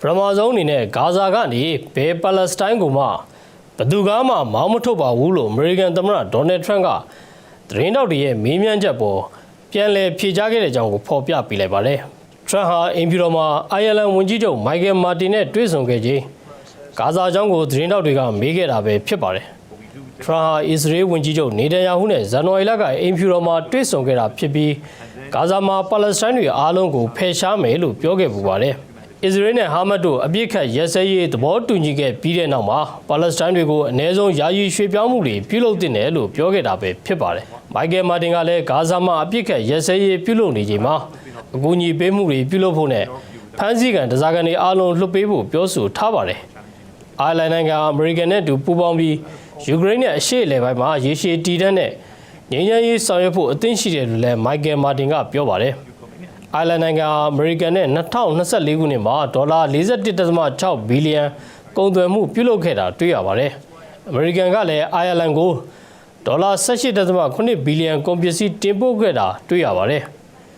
ပထမဆုံးအနေနဲ့ဂါဇာကနေဘယ်ပါလက်စတိုင်းကိုမှဘယ်သူကမှမောင်းမထုတ်ပါဘူးလို့အမေရိကန်သမ္မတဒေါ်နယ်ထရန့်ကသတင်းတောက်တွေရဲ့မေးမြန်းချက်ပေါ်ပြန်လည်ဖြေကြားခဲ့တဲ့အကြောင်းကိုဖော်ပြပေးလိုက်ပါတယ်။ထရန့်ဟာအင်ဖြူတော်မှာအိုင်ယာလန်ဝန်ကြီးချုပ်မိုက်ကယ်မာတင်နဲ့တွေ့ဆုံခဲ့ချိန်ဂါဇာအကြောင်းကိုသတင်းတောက်တွေကမေးခဲ့တာပဲဖြစ်ပါတယ်။ထရန့်ဟာအစ္စရေးဝန်ကြီးချုပ်နေတန်ယာဟုနဲ့ဇန်နဝါရီလကအိမ်ဖြူတော်မှာတွေ့ဆုံခဲ့တာဖြစ်ပြီးဂါဇာမှာပါလက်စတိုင်းတွေအားလုံးကိုဖယ်ရှားမယ်လို့ပြောခဲ့ပူပါတယ်။ အစ္စရေးနဲ့ဟာမတ်တို့အပြစ်ခတ်ရဲစဲရေးသဘောတူညီခဲ့ပြီးတဲ့နောက်မှာပါလက်စတိုင်းတွေကိုအ ਨੇ ဆုံးယာယီရွှေ့ပြောင်းမှုတွေပြုလုပ်တင်တယ်လို့ပြောခဲ့တာပဲဖြစ်ပါတယ်။မိုက်ကယ်မာတင်ကလည်းဂါဇာမှာအပြစ်ခတ်ရဲစဲရေးပြုလုပ်နေချိန်မှာအကူအညီပေးမှုတွေပြုလုပ်ဖို့နဲ့ဖမ်းဆီးကန်တစားကန်တွေအားလုံးလွှတ်ပေးဖို့ပြောဆိုထားပါတယ်။အိုင်ယာလန်နိုင်ငံအမေရိကန်နဲ့အတူပူးပေါင်းပြီးယူကရိန်းနဲ့အရှေ့အလယ်ပိုင်းမှာရေရှည်တည်တံ့တဲ့ငြိမ်းချမ်းရေးဆောင်ရွက်ဖို့အသင့်ရှိတယ်လို့လည်းမိုက်ကယ်မာတင်ကပြောပါတယ်။ အိုင်ယာလန်နိုင်ငံအမေရိကန်နဲ့2024ခုနှစ်မှာဒေါ်လာ41.6ဘီလီယံကုန်သွယ်မှုပြုလုပ်ခဲ့တာတွေ့ရပါတယ်။အမေရိကန်ကလည်းအိုင်ယာလန်ကိုဒေါ်လာ18.8ဘီလီယံကုန်ပစ္စည်းတင်ပို့ခဲ့တာတွေ့ရပါတယ်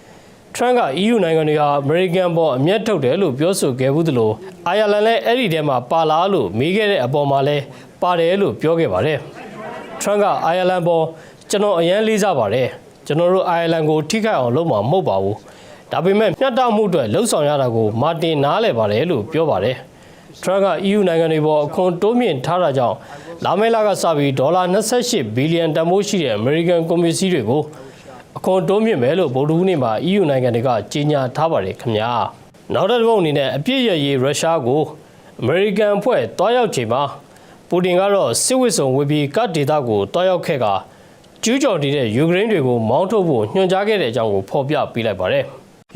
။ထရန့်က EU နိုင်ငံတွေဟာအမေရိကန်ပေါ်အမျက်ထုတ်တယ်လို့ပြောဆိုခဲ့ဘူးသလိုအိုင်ယာလန်လည်းအဲ့ဒီထဲမှာပါလားလို့မေးခဲ့တဲ့အပေါ်မှာလည်းပါတယ်လို့ပြောခဲ့ပါတယ်။ထရန့်ကအိုင်ယာလန်ပေါ်ကျွန်တော်အရန်လေးစားပါတယ်။ကျွန်တော်တို့အိုင်ယာလန်ကိုထိခိုက်အောင်လုပ်မှာမဟုတ်ပါဘူး။ ဒါပေမဲ့မျှတမှုအတွက်လှုံ့ဆော်ရတာကိုမာတင်နားလည်ပါတယ်လို့ပြောပါတယ်။ထရန့်က EU နိုင်ငံတွေပေါ်အခွန်တိုးမြင့်ထားတာကြောင့်လာမယ့်လကစပြီးဒေါ်လာ28ဘီလီယံတန်ဖိုးရှိတဲ့အမေရိကန်ကုန်ပစ္စည်းတွေကိုအခွန်တိုးမြင့်မယ်လို့ဗုဒ္ဓဟူးနေ့မှာ EU နိုင်ငံတွေကကြေညာထားပါတယ်ခင်ဗျာနောက်တစ်ပုတ်အနေနဲ့အပြစ်ရရေးရုရှားကိုအမေရိကန်အဖွဲ့တွားရောက်ချိန်မှာပူတင်ကတော့စစ်ဝစ်စုံဝေပြီးကတ်ဒေတာကိုတွားရောက်ခဲ့ကကျူးကျော်နေတဲ့ယူကရိန်းတွေကိုမောင်းထုတ်ဖို့ညွှန်ကြားခဲ့တဲ့အကြောင်းကိုဖော်ပြပေးလိုက်ပါတယ်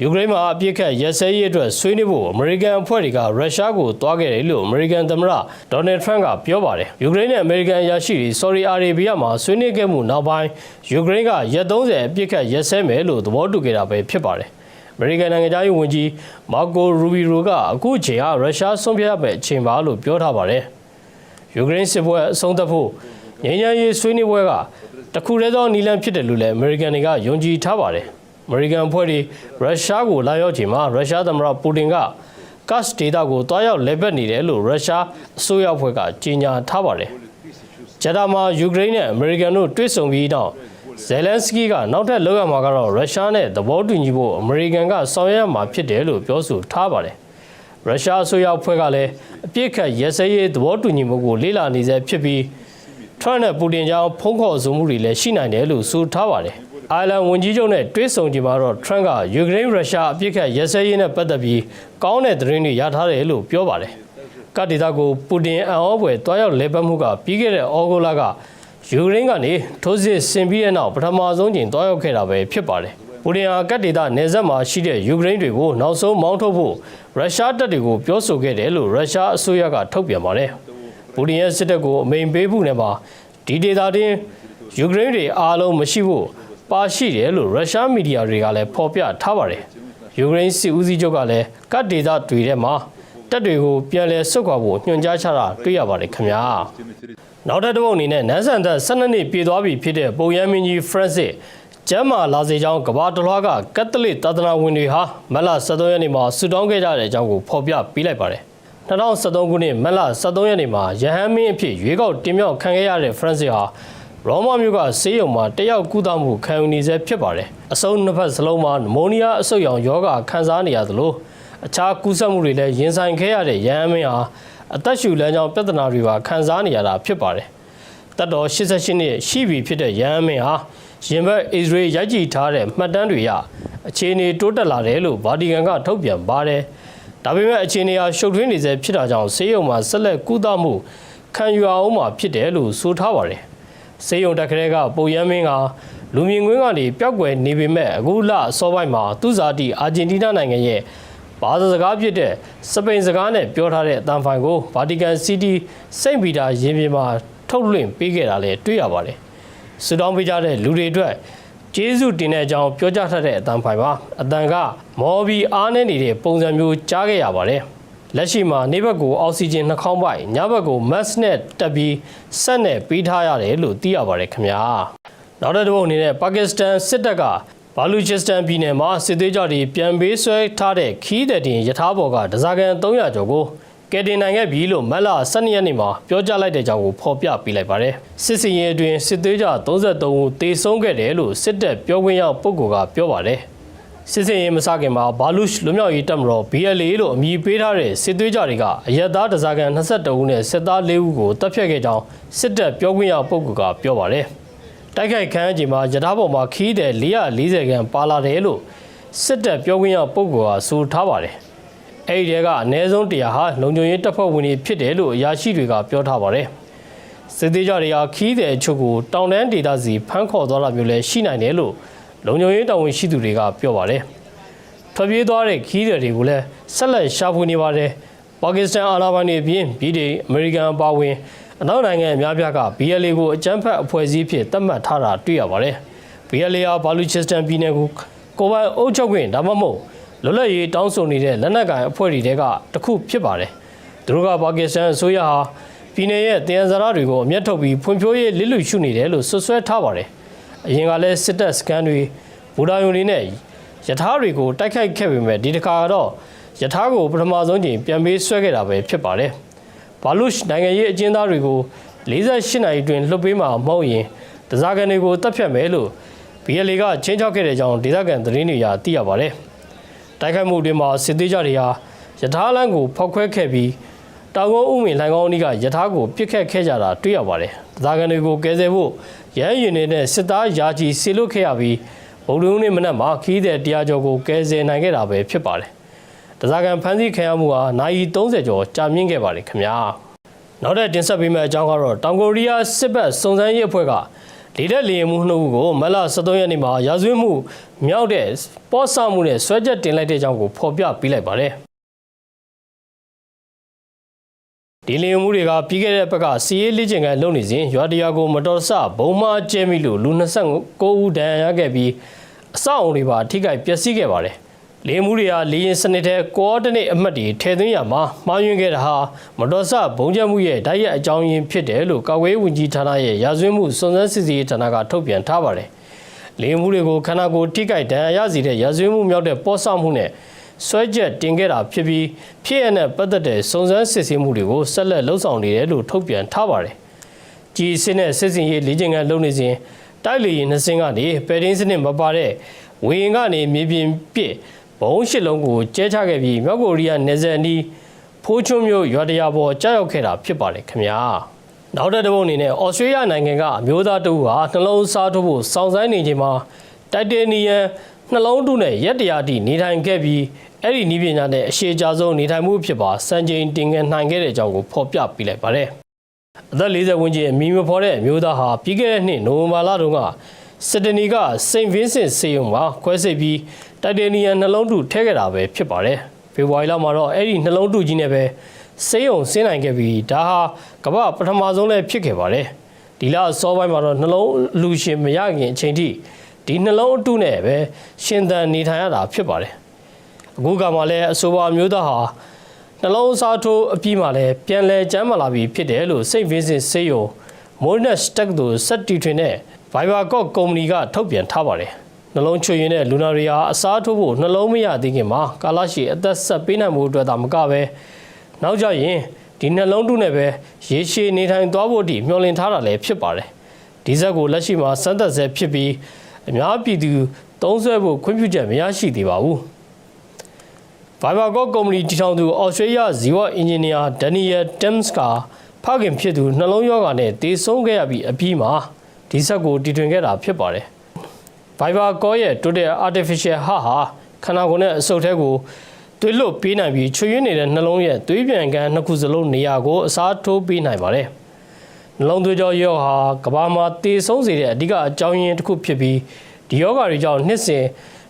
ယူကရိန်းမှာအပြစ်ခတ်ရက်စဲရေးအတွက်ဆွေးနွေးဖို့အမေရိကန်အဖွဲ့တွေကရုရှားကိုတွားခဲ့တယ်လို့အမေရိကန်သမ္မတဒေါ်နယ်ထရန့်ကပြောပါတယ်ယူကရိန်းနဲ့အမေရိကန်အရာရှိတွေဆော်ဒီအာရေဗီးယားမှာဆွေးနွေးခဲ့မှုနောက်ပိုင်းယူကရိန်းကရက်30အပြစ်ခတ်ရက်စဲမယ်လို့သဘောတူခဲ့တာပဲဖြစ်ပါတယ်အမေရိကန်နိုင်ငံသားရေးဝန်ကြီးမာကိုရူဘီရိုကအခုချိန်ဟာရုရှားဆုံးဖြတ်ရမယ့်အချိန်ပါလို့ပြောထားပါတယ်ယူကရိန်းစစ်ပွဲအဆုံးသတ်ဖို့ငြိမ်းချမ်းရေးဆွေးနွေးပွဲကတခုတည်းသောနည်းလမ်းဖြစ်တယ်လို့လည်းအမေရိကန်တွေကယုံကြည်ထားပါတယ် အမေရိကန်ဖွဲ့တွေရုရှားကိုလာရောက်ချိန်မှာရုရှားသမ္မတပူတင်ကကတ်စ်ဒေတာကိုတွားရောက်လဲပတ်နေတယ်လို့ရုရှားအစိုးရအဖွဲ့ကကြေညာထားပါတယ်ဂျဒါမှာယူကရိန်းနဲ့အမေရိကန်တို့တွေ့ဆုံပြီးတော့ဇယ်လန်စကီးကနောက်ထပ်လောက်ရမှာကတော့ရုရှားနဲ့သဘောတူညီဖို့အမေရိကန်ကဆောင်ရွက်မှာဖြစ်တယ်လို့ပြောဆိုထားပါတယ်ရုရှားအစိုးရအဖွဲ့ကလည်းအပြစ်ခတ်ရဲစဲရေးသဘောတူညီမှုကိုလေ့လာနေဆဲဖြစ်ပြီးထရန့်နဲ့ပူတင်ကြောင့်ဖုံးခေါ်ဆိုမှုတွေလည်းရှိနိုင်တယ်လို့ဆိုထားပါတယ်။ အိုင်လန်ဝန်ကြီးချုပ်နဲ့တွေ့ဆုံကြမှာတော့ထရန့်ကယူကရိန်းရုရှားအပြစ်ခတ်ရဲစဲရေးနဲ့ပတ်သက်ပြီးကောင်းတဲ့သတင်းတွေရထားတယ်လို့ပြောပါတယ်။ကတ်ဒေတာကိုပူတင်အံ့ဩဖွယ်တွားရောက်လဲပတ်မှုကပြီးခဲ့တဲ့ဩဂုတ်လကယူကရိန်းကနေထိုးစစ်ဆင်ပြီးတဲ့နောက်ပထမဆုံးချိန်တွားရောက်ခဲ့တာပဲဖြစ်ပါတယ်။ပူတင်ဟာကတ်ဒေတာနေဆက်မှာရှိတဲ့ယူကရိန်းတွေကိုနောက်ဆုံးမောင်းထုတ်ဖို့ရုရှားတပ်တွေကိုပြောဆိုခဲ့တယ်လို့ရုရှားအစိုးရကထုတ်ပြန်ပါတယ်။ပူတင်ရဲ့စစ်တပ်ကိုအမိန်ပေးဖို့နဲ့ပါဒီဒေတာတင်ယူကရိန်းတွေအားလုံးမရှိဖို့ ပါရှိတယ်လို့ရုရှားမီဒီယာတွေကလည်းဖော်ပြထားပါတယ်။ယူကရိန်းစစ်ဦးစီးချုပ်ကလည်းကတ်ဒေတာတွေထဲမှာတပ်တွေကိုပြန်လည်ဆုတ်ခွာဖို့ညွှန်ကြားချတာတွေ့ရပါတယ်ခင်ဗျာ။နောက်ထပ်တစ်ပုတ်အနေနဲ့နန်းဆန်သက်12နှစ်ပြည့်သွားပြီဖြစ်တဲ့ပုံရမ်းမင်းကြီးဖရန့်စစ်ကျမ်းမာလာစေကြောင်းကဘာတလွှားကကက်သလစ်သာသနာဝင်တွေဟာမတ်လ23ရက်နေ့မှာဆူတောင်းခဲ့ကြတဲ့အကြောင်းကိုဖော်ပြပေးလိုက်ပါတယ်။2013ခုနှစ်မတ်လ23ရက်နေ့မှာယဟန်မင်းအဖြစ်ရွေးကောက်တင်မြှောက်ခံခဲ့ရတဲ့ဖရန့်စစ်ဟာ ရောမမြို့ကဆေးရုံမှာတယောက်ကုသမှုခံယူနေဆဲဖြစ်ပါတယ်။အဆုံးနှစ်ဖက်စလုံးမှာနမိုးနီးယားအဆုတ်ရောင်ယောဂခံစားနေရသလိုအခြားကူးစက်မှုတွေလည်းရင်ဆိုင်ခဲ့ရတဲ့ယဟန်မင်းဟာအသက်ရှူလမ်းကြောင်းပြဿနာတွေပါခံစားနေရတာဖြစ်ပါတယ်။တပ်တော်88နှစ်ရှိပြီဖြစ်တဲ့ရဟန်းမင်းဟာရင်ဘတ်အစ္စရေးရိုက်ကြည့်ထားတဲ့မှတ်တမ်းတွေရအခြေအနေတိုးတက်လာတယ်လို့ဗာတီကန်ကထုတ်ပြန်ပါတယ်။ဒါပေမဲ့အခြေအနေဟာရှုပ်ထွေးနေဆဲဖြစ်တာကြောင့်ဆေးရုံမှာဆက်လက်ကုသမှုခံယူအောင်မှာဖြစ်တယ်လို့ဆိုထားပါတယ်။ ဆေးရုံတက်ခရဲကပုံရမ်းမင်းကလူမြင်ကွင်းကနေပျောက်ကွယ်နေပေမဲ့အခုလအစောပိုင်းမှာသူဇာတိအာဂျင်တီးနားနိုင်ငံရဲ့ဘာသာစကားဖြစ်တဲ့စပိန်စကားနဲ့ပြောထားတဲ့အတန်ဖိုင်ကိုဗာတီကန်စီးတီးစိန့်ပီတာရင်ပြင်မှာထုတ်လွှင့်ပေးခဲ့တာလည်းတွေ့ရပါတယ်။ဆူတောင်းပေးကြတဲ့လူတွေအတွက်ကျေးဇူးတင်တဲ့အကြောင်းပြောကြားထားတဲ့အတန်ဖိုင်ပါ။အတန်ကမော်ဘီအားနေနေတဲ့ပုံစံမျိုးကြားခဲ့ရပါတယ်။ လက်ရှိမှာနေဘက်ကိုအောက်ဆီဂျင်နှာခေါင်းပိုက်ညဘက်ကိုမတ်နဲ့တက်ပြီးဆက်နဲ့ပေးထားရတယ်လို့သိရပါတယ်ခင်ဗျာ။နောက်တစ်တစ်ပုတ်အနေနဲ့ပါကစ္စတန်စစ်တပ်ကဘာလူချစ္စတန်ပြည်နယ်မှာစစ်သေးကြတွေပြန်ပေးဆွဲထားတဲ့ခီးတဲ့တင်ယထာဘော်ကဒဇာကန်300ကျော်ကိုကယ်တင်နိုင်ခဲ့ပြီလို့မက်လာ12ရက်နေ့မှာပြောကြားလိုက်တဲ့ကြောင်းကိုဖော်ပြပေးလိုက်ပါတယ်စစ်စင်ရေးအတွင်းစစ်သေးကြ33ဦးတေဆုံးခဲ့တယ်လို့စစ်တပ်ပြောခွင့်ရပုဂ္ဂိုလ်ကပြောပါတယ် စစ်စင်ရေးမစခင်မှာဘာလူးလွတ်မြောက်ရေးတပ်မတော် BLA လို့အမည်ပေးထားတဲ့စစ်သွေးကြတွေကအရက်သားဒဇာကန်22ဦးနဲ့စစ်သား4ဦးကိုတပ်ဖြတ်ခဲ့ကြောင်းစစ်တပ်ပြောခွင့်ရပုဂ္ဂိုလ်ကပြောပါတယ်တိုက်ခိုက်ခံရချိန်မှာယထာပေါ်မှာခီးတဲ့440ခန်းပါလာတယ်လို့စစ်တပ်ပြောခွင့်ရပုဂ္ဂိုလ်ကဆိုထားပါတယ်အဲ့ဒီတဲကအနည်းဆုံး100ဟာလုံခြုံရေးတပ်ဖွဲ့ဝင်တွေဖြစ်တယ်လို့အရာရှိတွေကပြောထားပါတယ်စစ်သေးကြတွေဟာခီးတဲ့အချုပ်ကိုတောင်တန်းဒေသစီဖမ်းခေါ်သွားတာမျိုးလည်းရှိနိုင်တယ်လို့ လုံခြုံရေးတာဝန်ရှိသူတွေကပြောပါတယ်ထွက်ပြေးသွားတဲ့ခီးတဲ့တွေကိုလည်းဆက်လက်ရှာဖွေနေပါတယ်ပါကစ္စတန်အာဏာပိုင်တွေအပြင်ပြည်ထောင်အမေရိကန်အပါအဝင်အနောက်နိုင်ငံအများပြားက BLA ကိုအကြမ်းဖက်အဖွဲ့အစည်းဖြစ်သတ်မှတ်ထားတာတွေ့ရပါတယ် BLA ဟာဘာလူချစ္စတန်ပြည်နယ်ကိုကိုယ်ပိုင်အုပ်ချုပ်ခွင့်ဒါမှမဟုတ်လွတ်လပ်ရေးတောင်းဆိုနေတဲ့လက်နက်ကိုင်အဖွဲ့တွေတဲကတစ်ခုဖြစ်ပါတယ်သူတို့ကပါကစ္စတန်အစိုးရဟာပြည်နယ်ရဲ့တယံဇာရတွေကိုအမျက်ထုတ်ပြီးဖွံ့ဖြိုးရေးလစ်လူရှုနေတယ်လို့ဆွဆွဲထားပါတယ် အရင်ကလည်းစစ်တပ်စကန်တွေဘူဒါယုံတွေနဲ့ယထာတွေကိုတိုက်ခိုက်ခဲ့ပေမဲ့ဒီတစ်ခါတော့ယထာကိုပထမဆုံးချိန်ပြန်ပေးဆွဲခဲ့တာပဲဖြစ်ပါတယ်ဘာလုရှ်နိုင်ငံရေးအကျဉ်းသားတွေကို48နိုင်အတွင်းလွှတ်ပေးမှာမဟုတ်ရင်တစားကန်တွေကိုတပ်ဖြတ်မယ်လို့ BLA ကချင်းချောက်ခဲ့တဲ့ကြောင်းဒေသခံသတင်းတွေအရသိရပါတယ်။တိုက်ခိုက်မှုတွေမှာစစ်သေးကြတွေဟာယထာလန်းကိုဖောက်ခွဲခဲ့ပြီးတောင်ကုန်းဥမင်လိုင်ကောင်းအနီးကယထာကိုပြစ်ခတ်ခဲ့ကြတာတွေ့ရပါတယ်။ဒေသခံတွေကိုကယ်ဆယ်ဖို့ ရဟန်းရင်တွေနဲ့စစ်သားယာကြီးဆေလွတ်ခဲ့ရပြီးဗုဒ္ဓဦးနေ့မနက်မှာခီးတဲ့တရားကျော်ကိုကယ်ဆယ်နိုင်ခဲ့တာပဲဖြစ်ပါတယ်။ဒေသခံဖမ်းဆီးခံရမှုဟာနိုင်30ကျော်ကြာမြင့်ခဲ့ပါတယ်ခင်ဗျာ။နောက်တဲ့တင်ဆက်ပေးမယ့်အကြောင်းကတော့တောင်ကိုရီးယားစစ်ဘက်စုံစမ်းရေးအဖွဲ့ကလေတက်လေမှုနှုတ်ကိုမလ23ရက်နေ့မှာရာဇဝတ်မှုမြောက်တဲ့ပေါ့ဆမှုနဲ့ဆွဲချက်တင်လိုက်တဲ့အကြောင်းကိုဖော်ပြပေးလိုက်ပါတယ် ဒီလေမှုတွေကပြီးခဲ့တဲ့ဘက်ကစီးရေးလေ့ကျင့်ခန်းလုပ်နေစဉ်ရွာတရာကိုမတော်တဆဘုံမာကျဲမိလို့လူ29ဦးဒဏ်ရာရခဲ့ပြီးအဆောက်အုံတွေပါထိခိုက်ပျက်စီးခဲ့ပါတယ်လေမှုတွေဟာလေရင်စနစ်တဲ့ကောအော်ဒီနေတ်အမှတ်တွေထည့်သွင်းရမှာမှားယွင်းခဲ့တာဟာမတော်ဆဘုံကျမှုရဲ့ဓာတ်ရိုက်အကြောင်းရင်းဖြစ်တယ်လို့ကာကွယ်ရေးဝန်ကြီးဌာနရဲ့ရာဇဝတ်မှုစုံစမ်းစစ်ဆေးရေးဌာနကထုတ်ပြန်ထားပါတယ်။လေမှုတွေကိုခန္ဓာကိုယ်ထိခိုက်ဒဏ်ရာရစေတဲ့ရာဇဝတ်မှုမြောက်တဲ့ပေါ်ဆမှုနဲ့ ဆွဲချက်တင်ခဲ့တာဖြစ်ပြီးဖြစ်ရတဲ့ပတ်သက်တဲ့စုံစမ်းစစ်ဆေးမှုတွေကိုဆက်လက်လှုပ်ဆောင်နေတယ်လို့ထုတ်ပြန်ထားပါတယ်။ကြီးစစ်နဲ့စစ်စင်ရေးလေ့ကျင့်ခန်းလုပ်နေစဉ်တိုက်လေရင်နှစင်းကနေပယ်တင်းစနစ်မပါတဲ့ဝေရင်ကနေမြေပြင်ပစ်ဘုံရှစ်လုံးကိုကျဲချခဲ့ပြီးမြောက်ကိုရီးယားနယ်စပ်အနီးဖိုးချွန်းမြို့ရွာတရာပေါ်ကြောက်ရောက်ခဲ့တာဖြစ်ပါတယ်ခင်ဗျာနောက်တဲ့တစ်ပုတ်အနေနဲ့ဩစတြေးလျနိုင်ငံကအမျိုးသားတဦးဟာနှလုံးစားထိုးဖို့စောင့်ဆိုင်းနေချိန်မှာတိုက်တေနီယမ်နှလုံးတုနဲ့ရက်တရာတိနေထိုင်ခဲ့ပြီး အဲ့ဒီနီးပညာနဲ့အရှိကြဆုံးနေထိုင်မှုဖြစ်ပါစံချိန်တင်ငယ်နိုင်ခဲ့တဲ့အကြောင်းကိုဖော်ပြပေးလိုက်ပါတယ်အသက်40ဝန်းကျင်အမီမဖော်တဲ့အမျိုးသားဟာပြီးခဲ့တဲ့နှစ်နိုဝင်ဘာလတုန်းကစစ်တနီကစိန့်ဗင်းစင်စေယုံမှာခွဲစိတ်ပြီးတိုက်တေနီယမ်နှလုံးတုထည့်ခဲ့တာပဲဖြစ်ပါတယ်ဖေဖော်ဝါရီလမှာတော့အဲ့ဒီနှလုံးတုကြီးနဲ့ပဲစေယုံဆင်းနိုင်ခဲ့ပြီးဒါဟာကမ္ဘာပထမဆုံးလည်းဖြစ်ခဲ့ပါတယ်ဒီလအစောပိုင်းမှာတော့နှလုံးလူရှင်မရခင်အချိန်ထိဒီနှလုံးအတုနဲ့ပဲရှင်သန်နေထိုင်ရတာဖြစ်ပါတယ် အခုကမှလည်းအဆိုပါမျိုးသားဟာနှလုံးစားထိုးအပြီးမှလည်းပြန်လဲကျမ်းမာလာပြီဖြစ်တယ်လို့စိတ်ဗင်းစင်စေယုံမိုးနက်စတက်တို့စက်တီထွင်နဲ့ Viber ကော့ကုမ္ပဏီကထုတ်ပြန်ထားပါတယ်နှလုံးချွေရင်တဲ့လူနာတွေဟာအစားထိုးဖို့နှလုံးမရသေးခင်မှာကာလရှည်အသက်ဆက်ပေးနိုင်မှုအတွက်သာမကပဲနောက်ကြရင်ဒီနှလုံးတုနဲ့ပဲရေရှည်နေထိုင်သွားဖို့အထိမျှော်လင့်ထားတာလည်းဖြစ်ပါတယ်ဒီဇက်ကိုလက်ရှိမှာစမ်းသပ်ဆဲဖြစ်ပြီးအများပြည်သူသုံးစွဲဖို့ခွင့်ပြုချက်မရရှိသေးပါဘူး Viber ကောကုမ္ပဏီတည်ထောင်သူဩစတြေးလျဇီဝအင်ဂျင်နီယာဒန်နီယယ်တမ်စ်ကဖခင်ဖြစ်သူနှလုံးရောဂါနဲ့တည်ဆုံးခဲ့ရပြီးအပြီးမှာဒီဇက်ကိုတည်ထွင်ခဲ့တာဖြစ်ပါတယ် Viber Call ရဲ့ Total Artificial Heart ဟာခန္ဓာကိုယ်နဲ့အဆုတ်ထဲကိုသွေးလွတ်ပေးနိုင်ပြီးချွေရင်းနေတဲ့နှလုံးရဲ့သွေးပြန်ကန်နှစ်ခုစလုံးနေရာကိုအစားထိုးပေးနိုင်ပါတယ်။နှလုံးသွေးကြောရောဂါဟာကမ္ဘာမှာတည်ဆုံးစေတဲ့အဓိကအကြောင်းရင်းတစ်ခုဖြစ်ပြီးဒီယောဂါတွေကြောင့်နှစ်စဉ်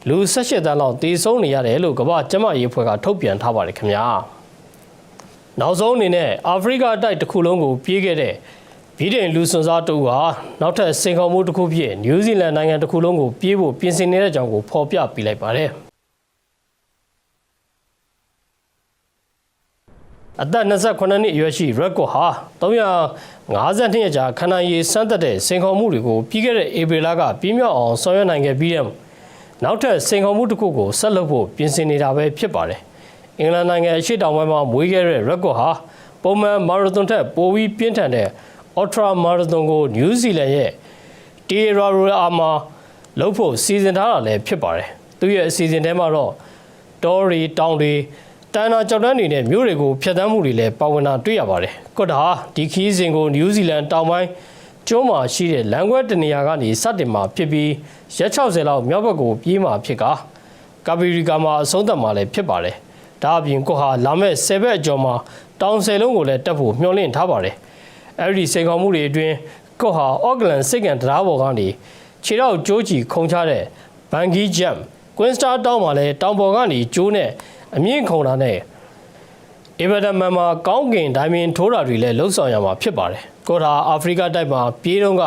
လူ18တန်းလောက်တည်ဆုံးနေရတယ်လို့ကမ္ဘာကျန်းမာရေးအဖွဲ့ကထုတ်ပြန်ထားပါတယ်ခင်ဗျာ။နောက်ဆုံးအနေနဲ့အာဖရိကတိုက်တစ်ခုလုံးကိုပြေးခဲ့တဲ့ဗြိတိန်လူစွန်စားတူဟာနောက်ထပ်စင်ခေါ်မှုတစ်ခုဖြစ်နယူးဇီလန်နိုင်ငံတစ်ခုလုံးကိုပြေးဖို့ပြင်ဆင်နေတဲ့အကြောင်းကိုဖော်ပြပြလိုက်ပါတယ်။အသက်28နှစ်အရွယ်ရှိရက်ကိုဟာ352ရက်ကြာခန္ဓာရည်စမ်းသပ်တဲ့စင်ခေါ်မှုတွေကိုပြီးခဲ့တဲ့ဧပြီလကပြင်းမြောက်အောင်ဆောင်ရွက်နိုင်ခဲ့ပြီးတဲ့ နောက်ထပ်စင်ခုံမှုတစ်ခုကိုဆက်လုပ်ဖို့ပြင်ဆင်နေတာပဲဖြစ်ပါတယ်အင်္ဂလန်နိုင်ငံအရှေ့တောင်ပိုင်းမှာမွေးခဲ့တဲ့ရက်ကော့ဟာပုံမှန်မာရသွန်ထက်ပိုပြီးပြင်းထန်တဲ့ Ultra Marathon ကိုနယူးဇီလန်ရဲ့ Tierra Royal မှာလုပ်ဖို့စီစဉ်ထားတာလည်းဖြစ်ပါတယ်သူရဲ့အစီအစဉ်ထဲမှာတော့တောရီတောင်တွေတန်တာကြောက်တန်းတွေနဲ့မြို့တွေကိုဖျက်ဆီးမှုတွေလည်းပါဝင်တာတွေ့ရပါတယ်ကွတ်တာဟာဒီခီးစဉ်ကိုနယူးဇီလန်တောင်ပိုင်း ကျွန်းမှာရှိတဲ့လမ်းခွဲတနေရာကနေစတင်မှာဖြစ်ပြီးရက်60လောက်မြောက်ဘက်ကိုပြေးမှာဖြစ်ကာကာဘီရီကာမှာအဆုံးသတ်မှာလည်းဖြစ်ပါတယ်ဒါအပြင်ကိုဟာလာမဲ့10ဘက်အကျော်မှာတောင်ဆယ်လုံးကိုလည်းတက်ဖို့မျှော်လင့်ထားပါတယ်အဲ့ဒီစိန်ခေါ်မှုတွေအတွင်းကိုဟာအော့ကလန်စစ်ကန်တရားပေါ်ကနေခြေထောက်ကြိုးချီခုံချတဲ့ဘန်ဂီဂျမ်ကွင်းစတာတောင်းမှာလည်းတောင်ပေါ်ကနေကျိုးနဲ့အမြင့်ခုံတာနဲ့ အီဗဒမန်မှာကောင်းကင်ဒိုင်မင်ထိုးတာတွေလည်းလှုပ်ဆောင်ရမှာဖြစ်ပါတယ်။ကိုထာအာဖရိကတိုက်မှာပြေးတော့က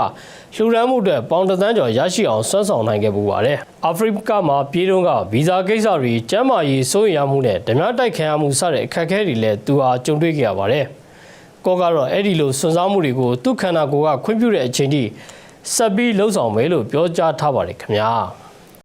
လှူဒန်းမှုအတွက်ပေါင်တစ်သန်းကျော်ရရှိအောင်ဆွမ်းဆောင်နိုင်ခဲ့ပူပါတယ်။အာဖရိကမှာပြေးတော့ကဗီဇာကိစ္စတွေကျန်းမာရေးစိုးရိမ်ရမှုနဲ့ဓမြတိုက်ခံရမှုစတဲ့အခက်အခဲတွေလည်းသူဟာကြုံတွေ့ခဲ့ရပါတယ်။ကိုကတော့အဲ့ဒီလိုစွန့်စားမှုတွေကိုသူ့ခန္ဓာကိုယ်ကခွင့်ပြုတဲ့အချိန်ထိဆက်ပြီးလှုပ်ဆောင်မယ်လို့ပြောကြားထားပါတယ်ခင်ဗျာ။